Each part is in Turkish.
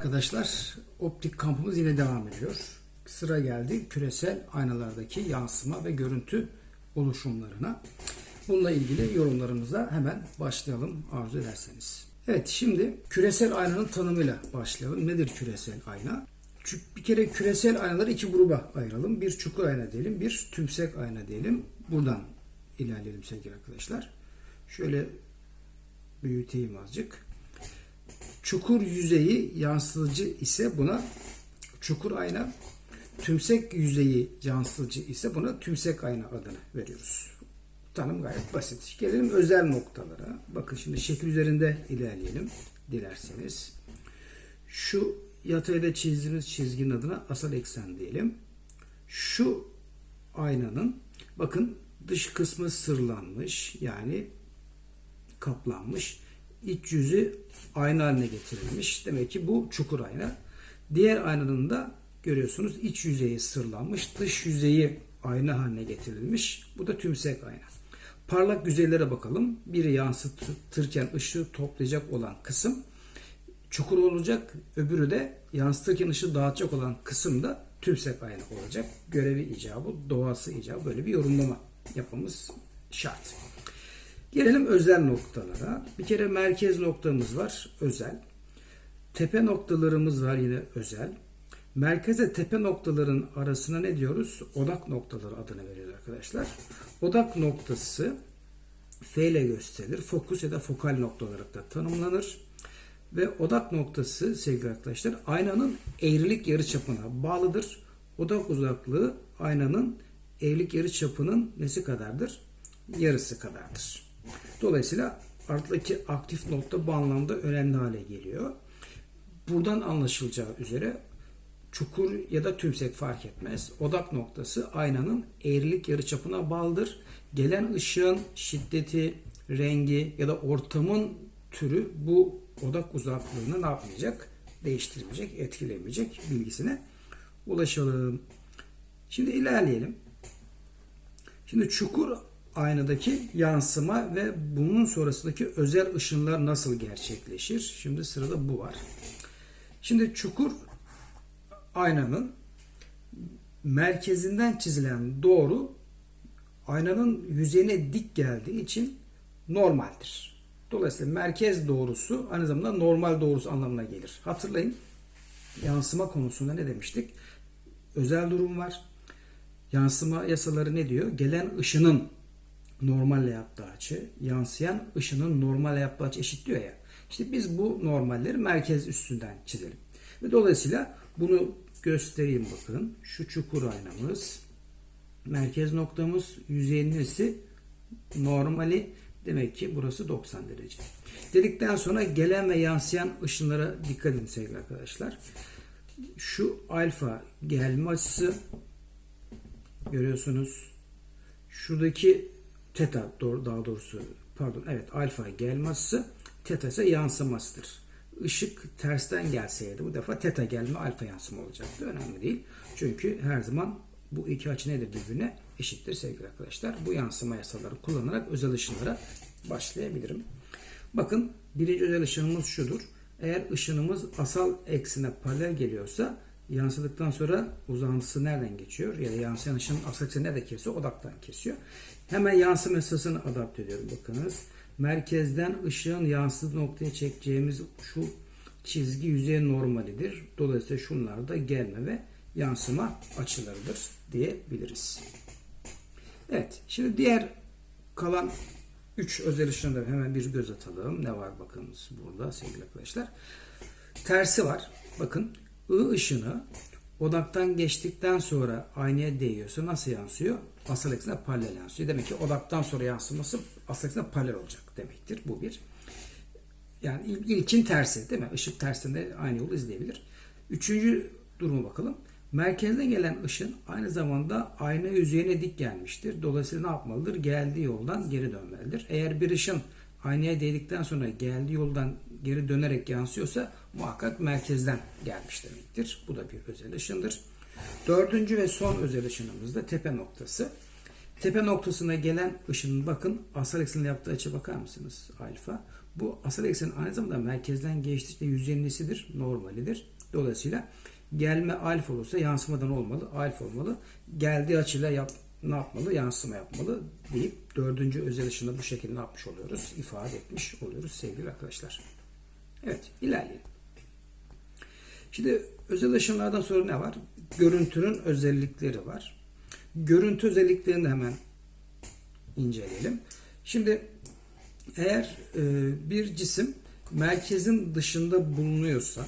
arkadaşlar. Optik kampımız yine devam ediyor. Sıra geldi küresel aynalardaki yansıma ve görüntü oluşumlarına. Bununla ilgili yorumlarımıza hemen başlayalım arzu ederseniz. Evet şimdi küresel aynanın tanımıyla başlayalım. Nedir küresel ayna? Bir kere küresel aynaları iki gruba ayıralım. Bir çukur ayna diyelim, bir tümsek ayna diyelim. Buradan ilerleyelim sevgili arkadaşlar. Şöyle büyüteyim azıcık. Çukur yüzeyi yansıtıcı ise buna çukur ayna, tümsek yüzeyi yansıtıcı ise buna tümsek ayna adını veriyoruz. Tanım gayet basit. Gelelim özel noktalara. Bakın şimdi şekil üzerinde ilerleyelim dilerseniz. Şu yatayda çizdiğimiz çizginin adına asal eksen diyelim. Şu aynanın bakın dış kısmı sırlanmış yani kaplanmış. İç yüzü ayna haline getirilmiş. Demek ki bu çukur ayna. Diğer aynanın da görüyorsunuz iç yüzeyi sırlanmış. Dış yüzeyi ayna haline getirilmiş. Bu da tümsek ayna. Parlak yüzeylere bakalım. Biri yansıtırken ışığı toplayacak olan kısım çukur olacak. Öbürü de yansıtırken ışığı dağıtacak olan kısım da tümsek ayna olacak. Görevi icabı, doğası icabı böyle bir yorumlama yapmamız şart. Gelelim özel noktalara. Bir kere merkez noktamız var, özel. Tepe noktalarımız var yine özel. Merkeze tepe noktaların arasına ne diyoruz? Odak noktaları adını veriyoruz arkadaşlar. Odak noktası F ile gösterilir. Fokus ya da fokal nokta olarak da tanımlanır. Ve odak noktası sevgili arkadaşlar aynanın eğrilik yarıçapına bağlıdır. Odak uzaklığı aynanın eğrilik yarıçapının nesi kadardır? Yarısı kadardır. Dolayısıyla alttaki aktif nokta bu anlamda önemli hale geliyor. Buradan anlaşılacağı üzere çukur ya da tümsek fark etmez. Odak noktası aynanın eğrilik yarıçapına bağlıdır. Gelen ışığın şiddeti, rengi ya da ortamın türü bu odak uzaklığını ne yapmayacak? Değiştirmeyecek, etkilemeyecek bilgisine ulaşalım. Şimdi ilerleyelim. Şimdi çukur aynadaki yansıma ve bunun sonrasındaki özel ışınlar nasıl gerçekleşir? Şimdi sırada bu var. Şimdi çukur aynanın merkezinden çizilen doğru aynanın yüzeyine dik geldiği için normaldir. Dolayısıyla merkez doğrusu aynı zamanda normal doğrusu anlamına gelir. Hatırlayın yansıma konusunda ne demiştik? Özel durum var. Yansıma yasaları ne diyor? Gelen ışının normalle yaptığı açı, yansıyan ışının normalle yaptığı açı eşit diyor ya. İşte biz bu normalleri merkez üstünden çizelim. Ve dolayısıyla bunu göstereyim bakın. Şu çukur aynamız. Merkez noktamız yüzeyin nesi? Normali demek ki burası 90 derece. Dedikten sonra gelen ve yansıyan ışınlara dikkat edin sevgili arkadaşlar. Şu alfa gelme açısı görüyorsunuz. Şuradaki teta daha doğrusu pardon evet alfa gelme açısı teta ise yansımasıdır. Işık tersten gelseydi bu defa teta gelme alfa yansıma olacaktı. Önemli değil. Çünkü her zaman bu iki açı nedir birbirine eşittir sevgili arkadaşlar. Bu yansıma yasaları kullanarak özel ışınlara başlayabilirim. Bakın birinci özel ışınımız şudur. Eğer ışınımız asal eksine paralel geliyorsa yansıdıktan sonra uzantısı nereden geçiyor? Ya da yansıyan ışının asal ekseni nerede kesiyor? Odaktan kesiyor. Hemen yansıma yasasını adapte ediyorum. Bakınız. Merkezden ışığın yansıdığı noktaya çekeceğimiz şu çizgi yüzey normalidir. Dolayısıyla şunlar da gelme ve yansıma açılarıdır diyebiliriz. Evet. Şimdi diğer kalan 3 özel ışığına da hemen bir göz atalım. Ne var bakınız burada sevgili arkadaşlar. Tersi var. Bakın I ışını odaktan geçtikten sonra aynaya değiyorsa nasıl yansıyor? Asal eksene paralel yansıyor. Demek ki odaktan sonra yansıması asal eksene paralel olacak demektir. Bu bir. Yani ilkin tersi değil mi? Işık tersinde aynı yolu izleyebilir. Üçüncü duruma bakalım. Merkezden gelen ışın aynı zamanda ayna yüzeyine dik gelmiştir. Dolayısıyla ne yapmalıdır? Geldiği yoldan geri dönmelidir. Eğer bir ışın aynaya değdikten sonra geldiği yoldan geri dönerek yansıyorsa muhakkak merkezden gelmiş demektir. Bu da bir özel ışındır. Dördüncü ve son özel ışınımız da tepe noktası. Tepe noktasına gelen ışının bakın asal eksenle yaptığı açı bakar mısınız? Alfa. Bu asal eksenin aynı zamanda merkezden geçtiğinde yüzeyin nesidir? Normalidir. Dolayısıyla gelme alfa olursa yansımadan olmalı. Alfa olmalı. Geldiği açıyla yap, ne yapmalı? Yansıma yapmalı deyip dördüncü özel ışını bu şekilde ne yapmış oluyoruz? ifade etmiş oluyoruz sevgili arkadaşlar. Evet ilerleyelim. Şimdi özel ışınlardan sonra ne var? Görüntünün özellikleri var. Görüntü özelliklerini hemen inceleyelim. Şimdi eğer e, bir cisim merkezin dışında bulunuyorsa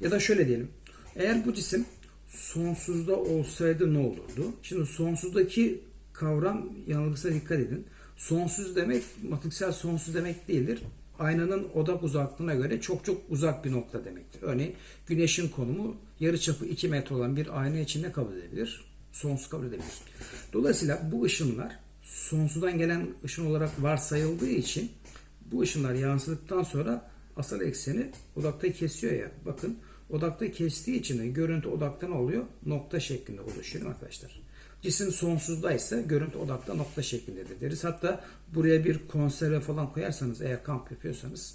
ya da şöyle diyelim. Eğer bu cisim sonsuzda olsaydı ne olurdu? Şimdi sonsuzdaki kavram yanılgısına dikkat edin. Sonsuz demek matematiksel sonsuz demek değildir. Aynanın odak uzaklığına göre çok çok uzak bir nokta demektir. Örneğin güneşin konumu yarıçapı 2 metre olan bir ayna içinde kabul edilebilir. Sonsuz kabul edebilir. Dolayısıyla bu ışınlar sonsuzdan gelen ışın olarak varsayıldığı için bu ışınlar yansıdıktan sonra asal ekseni odakta kesiyor ya. Bakın odakta kestiği için de görüntü odakta ne oluyor? Nokta şeklinde oluşuyor arkadaşlar. Cisim sonsuzdaysa görüntü odakta nokta şeklindedir deriz. Hatta buraya bir konserve falan koyarsanız eğer kamp yapıyorsanız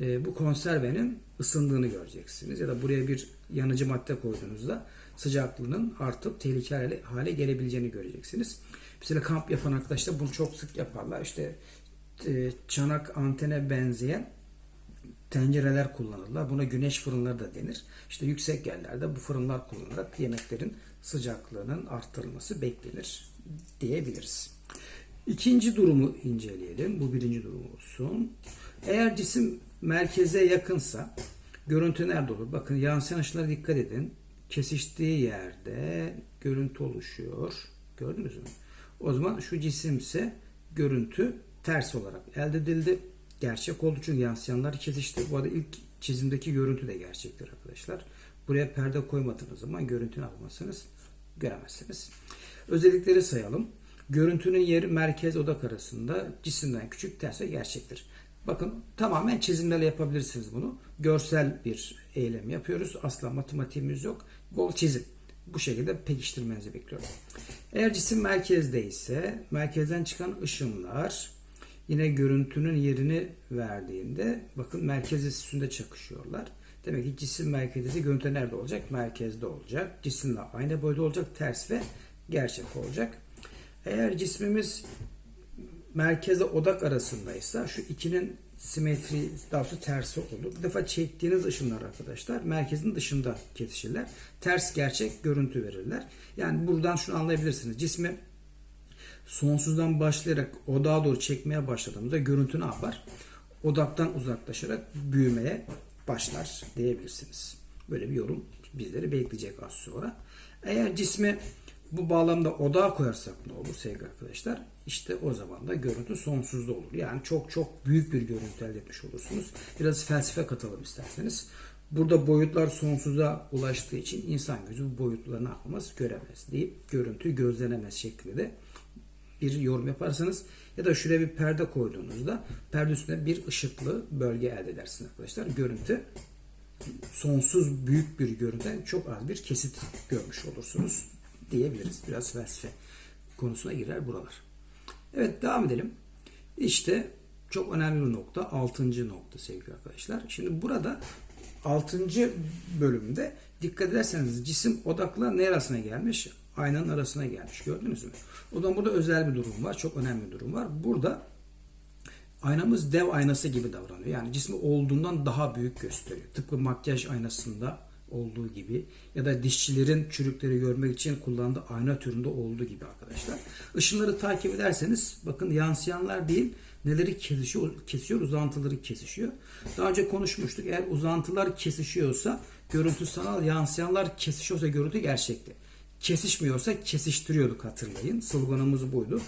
e, bu konservenin ısındığını göreceksiniz. Ya da buraya bir yanıcı madde koyduğunuzda sıcaklığının artıp tehlikeli hale gelebileceğini göreceksiniz. Mesela kamp yapan arkadaşlar bunu çok sık yaparlar. İşte e, çanak antene benzeyen tencereler kullanırlar. Buna güneş fırınları da denir. İşte yüksek yerlerde bu fırınlar kullanılarak yemeklerin sıcaklığının arttırılması beklenir diyebiliriz. İkinci durumu inceleyelim. Bu birinci durum olsun. Eğer cisim merkeze yakınsa görüntü nerede olur? Bakın yansıyan ışınlara dikkat edin. Kesiştiği yerde görüntü oluşuyor. Gördünüz mü? O zaman şu cisimse görüntü ters olarak elde edildi. Gerçek oldu çünkü yansıyanlar kesişti. Bu arada ilk çizimdeki görüntü de gerçektir arkadaşlar. Buraya perde koymadığınız zaman görüntünü almazsınız. Göremezsiniz. Özellikleri sayalım. Görüntünün yeri merkez odak arasında cisimden küçük terse gerçektir. Bakın tamamen çizimlerle yapabilirsiniz bunu. Görsel bir eylem yapıyoruz. Asla matematiğimiz yok. Bol çizim. Bu şekilde pekiştirmenizi bekliyorum. Eğer cisim merkezde ise merkezden çıkan ışınlar yine görüntünün yerini verdiğinde bakın merkez üstünde çakışıyorlar. Demek ki cisim merkezde görüntü nerede olacak? Merkezde olacak. Cisimle aynı boyda olacak. Ters ve gerçek olacak. Eğer cismimiz merkeze odak arasındaysa şu ikinin simetri daha doğrusu tersi olur. Bir defa çektiğiniz ışınlar arkadaşlar merkezin dışında kesişirler. Ters gerçek görüntü verirler. Yani buradan şunu anlayabilirsiniz. Cismi sonsuzdan başlayarak odağa doğru çekmeye başladığımızda görüntü ne yapar? Odaktan uzaklaşarak büyümeye başlar diyebilirsiniz. Böyle bir yorum bizleri bekleyecek az sonra. Eğer cismi bu bağlamda odağa koyarsak ne olur sevgili arkadaşlar? İşte o zaman da görüntü sonsuzda olur. Yani çok çok büyük bir görüntü elde etmiş olursunuz. Biraz felsefe katalım isterseniz. Burada boyutlar sonsuza ulaştığı için insan gözü bu boyutları ne yapamaz? Göremez deyip görüntü gözlenemez şeklinde de bir yorum yaparsanız ya da şuraya bir perde koyduğunuzda perde üstünde bir ışıklı bölge elde edersiniz arkadaşlar. Görüntü sonsuz büyük bir görüntüden çok az bir kesit görmüş olursunuz diyebiliriz. Biraz felsefe konusuna girer buralar. Evet devam edelim. İşte çok önemli bir nokta. Altıncı nokta sevgili arkadaşlar. Şimdi burada altıncı bölümde dikkat ederseniz cisim odakla ne arasına gelmiş? Aynanın arasına gelmiş. Gördünüz mü? O zaman burada özel bir durum var. Çok önemli bir durum var. Burada aynamız dev aynası gibi davranıyor. Yani cismi olduğundan daha büyük gösteriyor. Tıpkı makyaj aynasında olduğu gibi ya da dişçilerin çürükleri görmek için kullandığı ayna türünde olduğu gibi arkadaşlar. Işınları takip ederseniz bakın yansıyanlar değil neleri kesişiyor, kesiyor uzantıları kesişiyor. Daha önce konuşmuştuk. Eğer uzantılar kesişiyorsa görüntü sanal, yansıyanlar kesişiyorsa görüntü gerçekti. Kesişmiyorsa kesiştiriyorduk hatırlayın. Sloganımız buydu.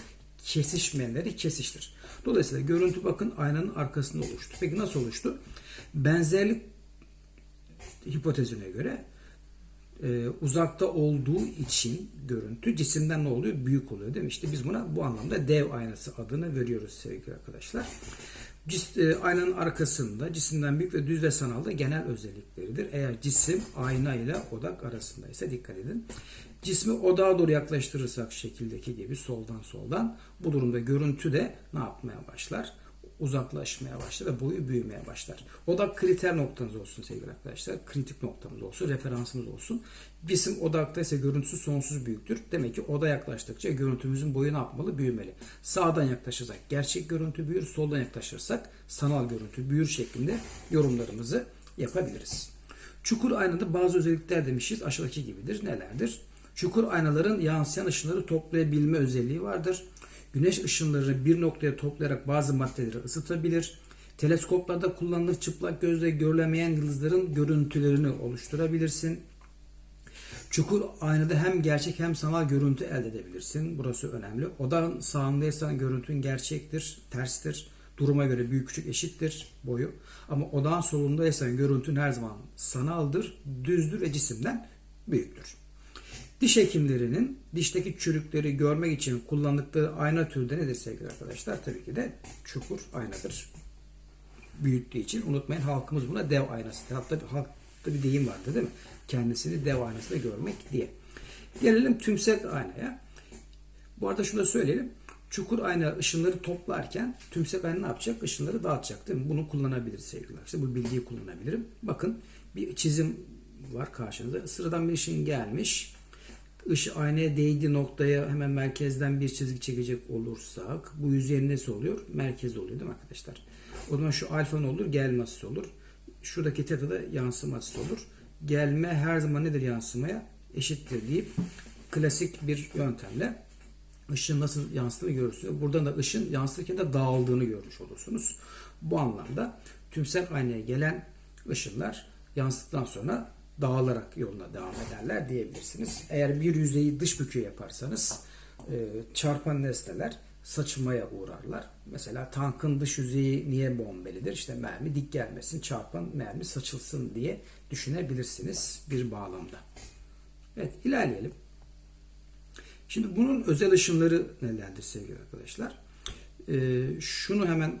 Kesişmeyenleri kesiştir. Dolayısıyla görüntü bakın aynanın arkasında oluştu. Peki nasıl oluştu? Benzerlik hipotezine göre e, uzakta olduğu için görüntü cisimden ne oluyor? Büyük oluyor değil mi? İşte biz buna bu anlamda dev aynası adını veriyoruz sevgili arkadaşlar. Cis, e, aynanın arkasında cisimden büyük ve düz ve sanalda genel özellikleridir. Eğer cisim ayna ile odak arasındaysa dikkat edin. Cismi odağa doğru yaklaştırırsak şekildeki gibi soldan soldan bu durumda görüntü de ne yapmaya başlar? Uzaklaşmaya başlar ve boyu büyümeye başlar. Odak kriter noktanız olsun sevgili arkadaşlar. Kritik noktamız olsun, referansımız olsun. Cisim odakta ise görüntüsü sonsuz büyüktür. Demek ki oda yaklaştıkça görüntümüzün boyu ne yapmalı? Büyümeli. Sağdan yaklaşırsak gerçek görüntü büyür, soldan yaklaşırsak sanal görüntü büyür şeklinde yorumlarımızı yapabiliriz. Çukur aynada bazı özellikler demişiz. Aşağıdaki gibidir. Nelerdir? Çukur aynaların yansıyan ışınları toplayabilme özelliği vardır. Güneş ışınlarını bir noktaya toplayarak bazı maddeleri ısıtabilir. Teleskoplarda kullanılır çıplak gözle görülemeyen yıldızların görüntülerini oluşturabilirsin. Çukur aynada hem gerçek hem sanal görüntü elde edebilirsin. Burası önemli. Odan sağındaysan görüntün gerçektir, terstir. Duruma göre büyük küçük eşittir boyu. Ama odan solundaysan görüntün her zaman sanaldır, düzdür ve cisimden büyüktür. Diş hekimlerinin dişteki çürükleri görmek için kullandıkları ayna türü de nedir sevgili arkadaşlar? Tabii ki de çukur aynadır. Büyüttüğü için unutmayın halkımız buna dev aynası. Hatta halkta bir deyim vardı değil mi? Kendisini dev aynasında görmek diye. Gelelim tümsek aynaya. Bu arada şunu da söyleyelim. Çukur ayna ışınları toplarken tümsek ayna ne yapacak? Işınları dağıtacak değil mi? Bunu kullanabiliriz sevgili arkadaşlar. Bu bilgiyi kullanabilirim. Bakın bir çizim var karşınızda. Sıradan bir ışın gelmiş. Işı aynaya değdiği noktaya hemen merkezden bir çizgi çekecek olursak bu yüzeyin nesi oluyor? Merkez oluyor değil mi arkadaşlar? O zaman şu alfa ne olur? Gelme açısı olur. Şuradaki teta da yansıma açısı olur. Gelme her zaman nedir yansımaya? Eşittir deyip klasik bir yöntemle ışın nasıl yansıdığını görürsünüz. Buradan da ışın yansırken de dağıldığını görmüş olursunuz. Bu anlamda tümsel aynaya gelen ışınlar yansıdıktan sonra dağılarak yoluna devam ederler diyebilirsiniz. Eğer bir yüzeyi dış büküyor yaparsanız e, çarpan nesneler saçmaya uğrarlar. Mesela tankın dış yüzeyi niye bombelidir? İşte mermi dik gelmesin, çarpan mermi saçılsın diye düşünebilirsiniz bir bağlamda. Evet, ilerleyelim. Şimdi bunun özel ışınları nelerdir sevgili arkadaşlar? Ee, şunu hemen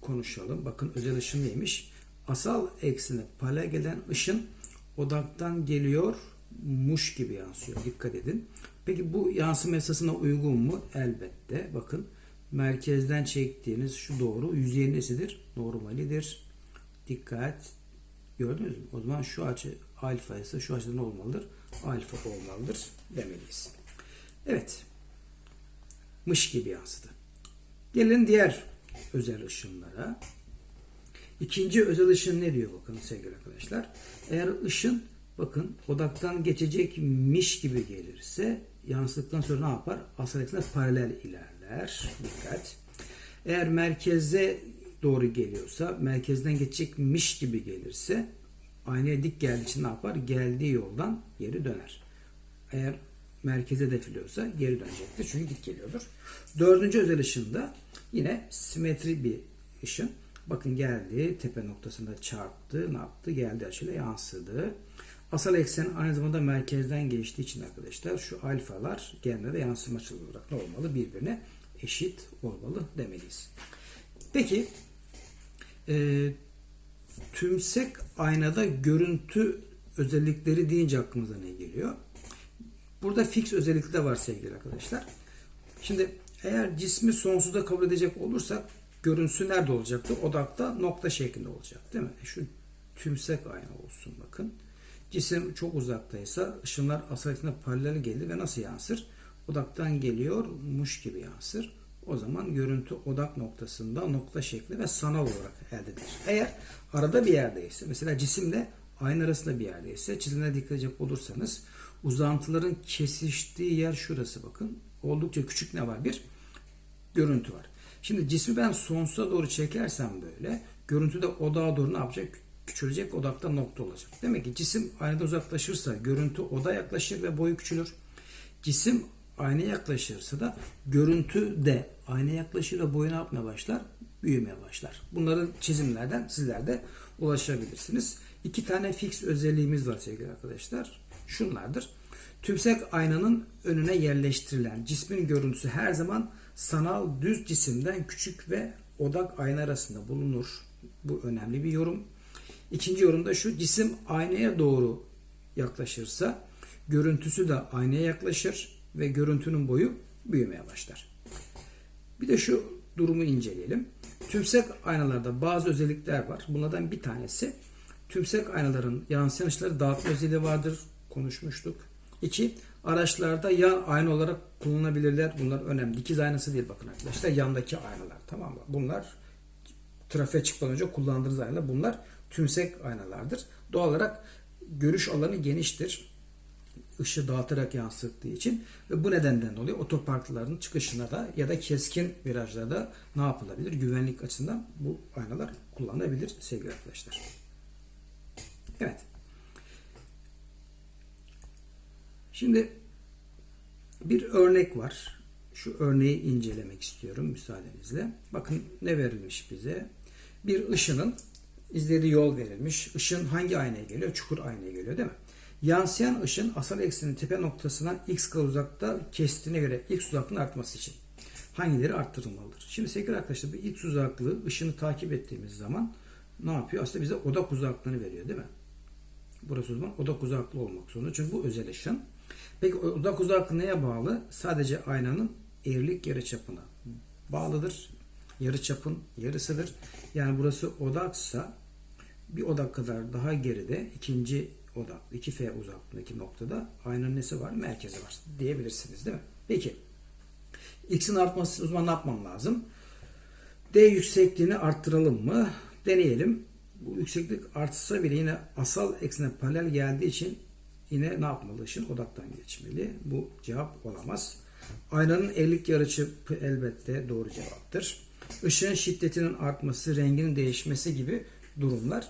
konuşalım. Bakın özel ışın neymiş? Asal eksene paralel gelen ışın odaktan geliyor muş gibi yansıyor. Dikkat edin. Peki bu yansıma esasına uygun mu? Elbette. Bakın merkezden çektiğiniz şu doğru yüzeyin nesidir? Normalidir. Dikkat. Gördünüz mü? O zaman şu açı alfa ise şu açıda ne olmalıdır? Alfa olmalıdır demeliyiz. Evet. Mış gibi yansıdı. Gelin diğer özel ışınlara. İkinci özel ışın ne diyor bakın sevgili arkadaşlar. Eğer ışın bakın odaktan geçecekmiş gibi gelirse yansıdıktan sonra ne yapar? Eksene paralel ilerler. Dikkat. Eğer merkeze doğru geliyorsa merkezden geçecekmiş gibi gelirse aynaya dik geldiği için ne yapar? Geldiği yoldan geri döner. Eğer merkeze defiliyorsa geri dönecektir. Çünkü dik geliyordur. Dördüncü özel ışında yine simetri bir ışın. Bakın geldi tepe noktasında çarptı. Ne yaptı? Geldi açıyla yansıdı. Asal eksen aynı zamanda merkezden geçtiği için arkadaşlar şu alfalar genelde yansıma açılı olarak ne olmalı? Birbirine eşit olmalı demeliyiz. Peki e, tümsek aynada görüntü özellikleri deyince aklımıza ne geliyor? Burada fix özellikleri de var sevgili arkadaşlar. Şimdi eğer cismi sonsuza kabul edecek olursak görüntüsü nerede olacaktı? Odakta nokta şeklinde olacak değil mi? E şu tümsek ayna olsun bakın. Cisim çok uzaktaysa ışınlar asaletine paralel gelir ve nasıl yansır? Odaktan geliyormuş gibi yansır. O zaman görüntü odak noktasında nokta şekli ve sanal olarak elde edilir. Eğer arada bir yerdeyse, mesela cisimle ayna arasında bir yerdeyse, çizimlere dikkat edecek olursanız uzantıların kesiştiği yer şurası bakın. Oldukça küçük ne var? Bir görüntü var. Şimdi cismi ben sonsuza doğru çekersem böyle görüntü de odağa doğru ne yapacak? Küçülecek odakta nokta olacak. Demek ki cisim aynada uzaklaşırsa görüntü oda yaklaşır ve boyu küçülür. Cisim aynaya yaklaşırsa da görüntü de aynaya yaklaşır ve boyu ne yapmaya başlar? Büyümeye başlar. Bunların çizimlerden sizler de ulaşabilirsiniz. İki tane fix özelliğimiz var sevgili arkadaşlar. Şunlardır. Tümsek aynanın önüne yerleştirilen cismin görüntüsü her zaman sanal düz cisimden küçük ve odak ayna arasında bulunur. Bu önemli bir yorum. İkinci yorum da şu cisim aynaya doğru yaklaşırsa Görüntüsü de aynaya yaklaşır ve görüntünün boyu büyümeye başlar. Bir de şu durumu inceleyelim. Tümsek aynalarda bazı özellikler var. Bunlardan bir tanesi tümsek aynaların yansıyan ışıkları dağıtma özelliği vardır. Konuşmuştuk. İki, araçlarda yan ayna olarak kullanılabilirler. Bunlar önemli. Dikiz aynası değil bakın arkadaşlar. Yandaki aynalar. Tamam mı? Bunlar trafiğe çıkmadan önce kullandığınız aynalar. Bunlar tümsek aynalardır. Doğal olarak görüş alanı geniştir. Işığı dağıtarak yansıttığı için ve bu nedenden dolayı otoparkların çıkışına da ya da keskin virajlarda ne yapılabilir? Güvenlik açısından bu aynalar kullanılabilir sevgili arkadaşlar. Evet. Şimdi bir örnek var. Şu örneği incelemek istiyorum müsaadenizle. Bakın ne verilmiş bize. Bir ışının izlediği yol verilmiş. Işın hangi aynaya geliyor? Çukur aynaya geliyor değil mi? Yansıyan ışın asal eksinin tepe noktasına x kadar uzakta kestiğine göre x uzaklığının artması için hangileri arttırılmalıdır? Şimdi sevgili arkadaşlar bu x uzaklığı ışını takip ettiğimiz zaman ne yapıyor? Aslında bize odak uzaklığını veriyor değil mi? Burası o zaman odak uzaklığı olmak zorunda. Çünkü bu özel ışın. Peki odak uzaklığı neye bağlı? Sadece aynanın eğrilik yarıçapına bağlıdır. Yarıçapın yarısıdır. Yani burası odaksa bir odak kadar daha geride ikinci odak 2F uzaklığındaki noktada aynanın nesi var? Merkezi var diyebilirsiniz değil mi? Peki X'in artması o zaman ne yapmam lazım? D yüksekliğini arttıralım mı? Deneyelim. Bu yükseklik artsa bile yine asal eksene paralel geldiği için yine ne yapmalı? Işın odaktan geçmeli. Bu cevap olamaz. Aynanın eğrilik yarıçapı elbette doğru cevaptır. Işığın şiddetinin artması, renginin değişmesi gibi durumlar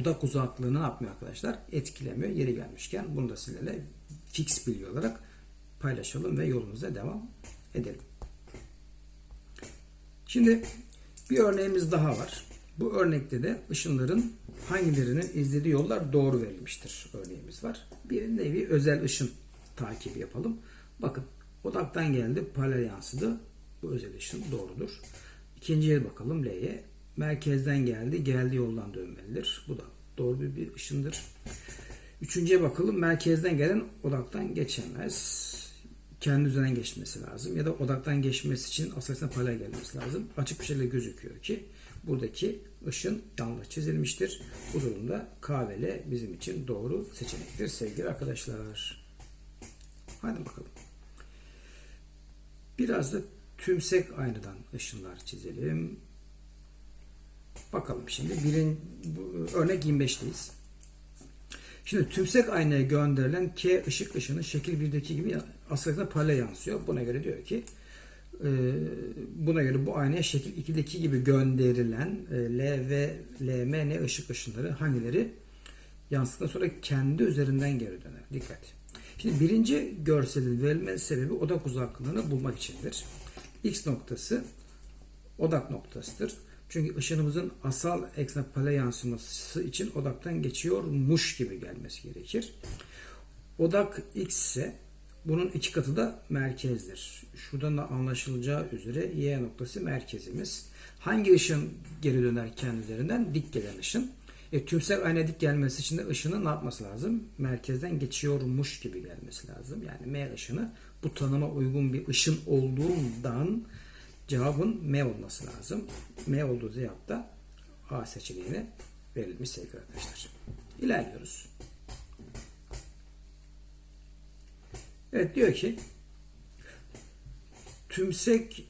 odak uzaklığını ne yapmıyor arkadaşlar? Etkilemiyor. Yeri gelmişken bunu da sizlerle fix bilgi olarak paylaşalım ve yolumuza devam edelim. Şimdi bir örneğimiz daha var. Bu örnekte de ışınların hangilerinin izlediği yollar doğru verilmiştir örneğimiz var. Bir nevi özel ışın takibi yapalım. Bakın odaktan geldi, paralel yansıdı. Bu özel ışın doğrudur. İkinciye bakalım L'ye. Merkezden geldi, geldiği yoldan dönmelidir. Bu da doğru bir, bir ışındır. Üçüncüye bakalım. Merkezden gelen odaktan geçemez. Kendi üzerinden geçmesi lazım. Ya da odaktan geçmesi için asasına paralel gelmesi lazım. Açık bir şekilde gözüküyor ki buradaki ışın yanlış çizilmiştir. Bu durumda K ve L bizim için doğru seçenektir sevgili arkadaşlar. Hadi bakalım. Biraz da tümsek aynadan ışınlar çizelim. Bakalım şimdi. Birin, bu, örnek 25'teyiz. Şimdi tümsek aynaya gönderilen K ışık ışını şekil 1'deki gibi aslında paralel yansıyor. Buna göre diyor ki e, buna göre bu aynaya şekil 2'deki gibi gönderilen e, L ve LM ne ışık ışınları hangileri yansıdıktan sonra kendi üzerinden geri döner. Dikkat. Şimdi birinci görselin verilme sebebi odak uzaklığını bulmak içindir. X noktası odak noktasıdır. Çünkü ışınımızın asal eksene paralel yansıması için odaktan geçiyormuş gibi gelmesi gerekir. Odak x ise bunun iki katı da merkezdir. Şuradan da anlaşılacağı üzere y noktası merkezimiz. Hangi ışın geri döner kendilerinden? Dik gelen ışın. E, tümsel ayna dik gelmesi için de ışının ne yapması lazım? Merkezden geçiyormuş gibi gelmesi lazım. Yani M ışını bu tanıma uygun bir ışın olduğundan cevabın M olması lazım. M olduğu cevapta A seçeneğine verilmiş sevgili arkadaşlar. İlerliyoruz. Evet diyor ki tümsek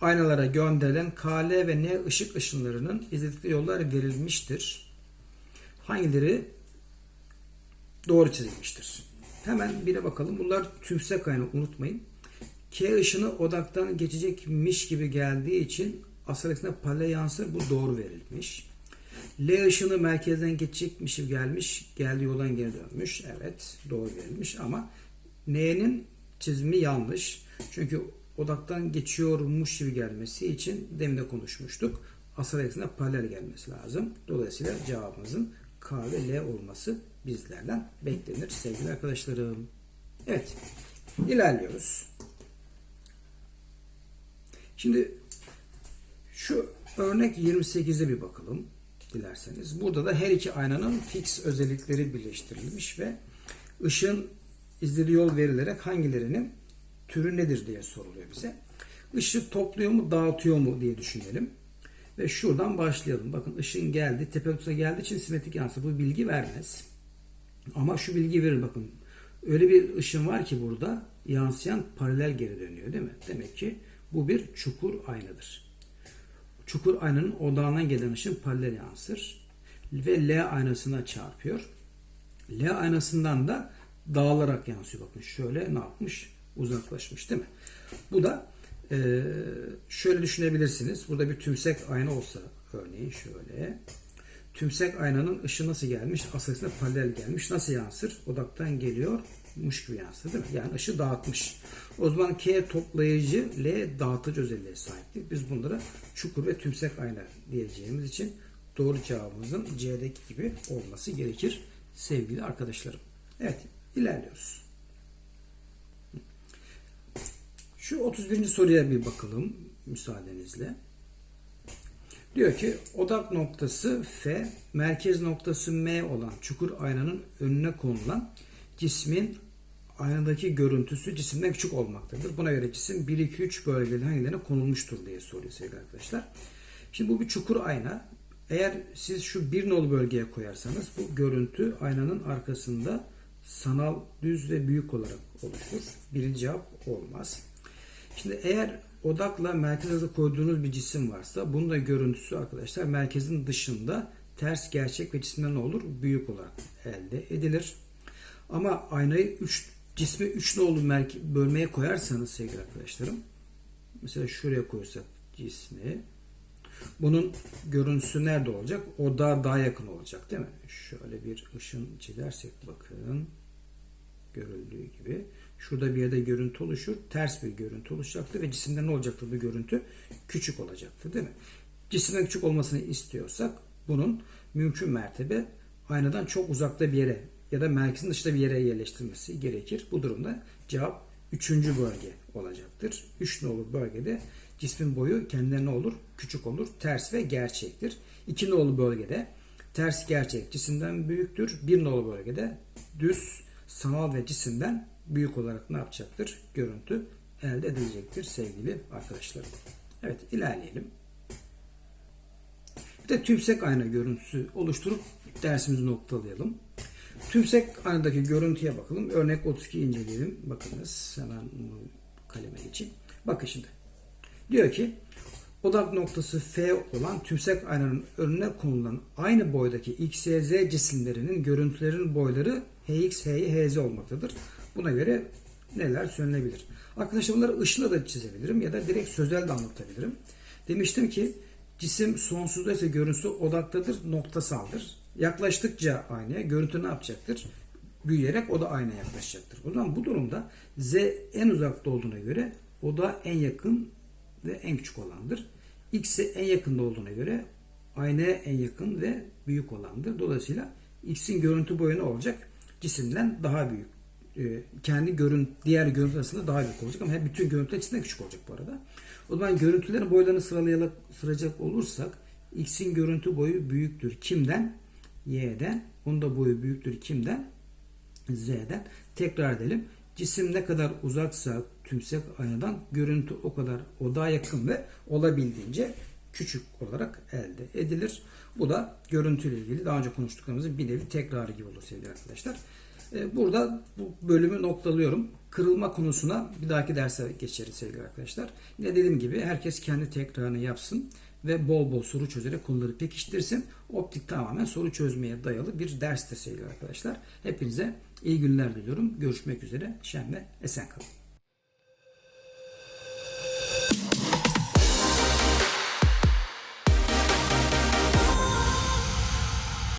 aynalara gönderilen KL ve N ışık ışınlarının izledikleri yollar verilmiştir. Hangileri doğru çizilmiştir? Hemen bire bakalım. Bunlar tümsek ayna unutmayın. K ışını odaktan geçecekmiş gibi geldiği için asal eksene paralel yansır. Bu doğru verilmiş. L ışını merkezden geçecekmiş gibi gelmiş. Geldiği yoldan geri dönmüş. Evet doğru verilmiş ama N'nin çizimi yanlış. Çünkü odaktan geçiyormuş gibi gelmesi için demin de konuşmuştuk. Asal eksene paralel gelmesi lazım. Dolayısıyla cevabımızın K ve L olması bizlerden beklenir sevgili arkadaşlarım. Evet. ilerliyoruz. Şimdi şu örnek 28'e bir bakalım dilerseniz. Burada da her iki aynanın fix özellikleri birleştirilmiş ve ışığın izlediği yol verilerek hangilerinin türü nedir diye soruluyor bize. Işık topluyor mu, dağıtıyor mu diye düşünelim. Ve şuradan başlayalım. Bakın ışın geldi, tepe geldiği için simetrik yansıma bu bilgi vermez. Ama şu bilgi verir bakın. Öyle bir ışın var ki burada yansıyan paralel geri dönüyor değil mi? Demek ki bu bir çukur aynadır. Çukur aynanın odağından gelen ışın paralel yansır. Ve L aynasına çarpıyor. L aynasından da dağılarak yansıyor. Bakın şöyle ne yapmış? Uzaklaşmış değil mi? Bu da e, şöyle düşünebilirsiniz. Burada bir tümsek ayna olsa örneğin şöyle. Tümsek aynanın ışığı nasıl gelmiş? Asasına paralel gelmiş. Nasıl yansır? Odaktan geliyor. Muş gibi yansır değil mi? Yani ışığı dağıtmış. O zaman K toplayıcı, L dağıtıcı özelliğe sahiptir. Biz bunlara çukur ve tümsek ayna diyeceğimiz için doğru cevabımızın C'deki gibi olması gerekir sevgili arkadaşlarım. Evet ilerliyoruz. Şu 31. soruya bir bakalım müsaadenizle. Diyor ki odak noktası F, merkez noktası M olan çukur aynanın önüne konulan cismin aynadaki görüntüsü cisimden küçük olmaktadır. Buna göre cisim 1, 2, 3 bölgede hangilerine konulmuştur diye soruyor sevgili arkadaşlar. Şimdi bu bir çukur ayna. Eğer siz şu bir nolu bölgeye koyarsanız bu görüntü aynanın arkasında sanal düz ve büyük olarak oluşur. Birinci cevap olmaz. Şimdi eğer odakla merkeze koyduğunuz bir cisim varsa bunun da görüntüsü arkadaşlar merkezin dışında ters gerçek ve cisimden ne olur? Büyük olarak elde edilir. Ama aynayı 3 cismi 3 nolu bölmeye koyarsanız sevgili arkadaşlarım mesela şuraya koysak cismi bunun görüntüsü nerede olacak? Odağa daha yakın olacak değil mi? Şöyle bir ışın çizersek bakın görüldüğü gibi. Şurada bir yerde görüntü oluşur. Ters bir görüntü oluşacaktır ve cisimde ne olacaktır bu görüntü? Küçük olacaktır değil mi? Cisimden küçük olmasını istiyorsak bunun mümkün mertebe aynadan çok uzakta bir yere ya da merkezin dışında bir yere yerleştirilmesi gerekir. Bu durumda cevap 3. bölge olacaktır. 3 nolu bölgede cismin boyu kendine ne olur? Küçük olur. Ters ve gerçektir. 2 nolu bölgede ters gerçek cisimden büyüktür. 1 nolu bölgede düz sanal ve cisimden büyük olarak ne yapacaktır? Görüntü elde edilecektir sevgili arkadaşlarım. Evet ilerleyelim. Bir de tümsek ayna görüntüsü oluşturup dersimizi noktalayalım. Tümsek aynadaki görüntüye bakalım. Örnek 32 inceleyelim. Bakınız hemen kaleme geçeyim. Bakın şimdi. Diyor ki odak noktası F olan tümsek aynanın önüne konulan aynı boydaki X, Y, Z cisimlerinin görüntülerin boyları Hx, Hy, Hz olmaktadır. Buna göre neler söylenebilir? Arkadaşlar bunları ışınla da çizebilirim ya da direkt sözel de anlatabilirim. Demiştim ki cisim sonsuzda ise görüntüsü odaktadır, noktasaldır. Yaklaştıkça aynaya görüntü ne yapacaktır? Büyüyerek o da aynaya yaklaşacaktır. O zaman bu durumda Z en uzakta olduğuna göre o da en yakın ve en küçük olandır. X en yakında olduğuna göre aynaya en yakın ve büyük olandır. Dolayısıyla X'in görüntü boyu ne olacak? Cisimden daha büyük. Ee, kendi görün diğer görüntü arasında daha büyük olacak ama hep bütün görüntüler içinden küçük olacak bu arada. O zaman görüntülerin boylarını sıralayarak sıracak olursak X'in görüntü boyu büyüktür. Kimden? Y'den. Onun da boyu büyüktür. Kimden? Z'den. Tekrar edelim. Cisim ne kadar uzaksa tümsek aynadan görüntü o kadar odağa yakın ve olabildiğince küçük olarak elde edilir. Bu da görüntüyle ilgili daha önce konuştuklarımızın bir nevi tekrarı gibi olur sevgili arkadaşlar. Ee, Burada bu bölümü noktalıyorum. Kırılma konusuna bir dahaki derse geçeriz sevgili arkadaşlar. Yine dediğim gibi herkes kendi tekrarını yapsın ve bol bol soru çözerek konuları pekiştirsin. Optik tamamen soru çözmeye dayalı bir derstir sevgili arkadaşlar. Hepinize iyi günler diliyorum. Görüşmek üzere. Şen ve esen kalın.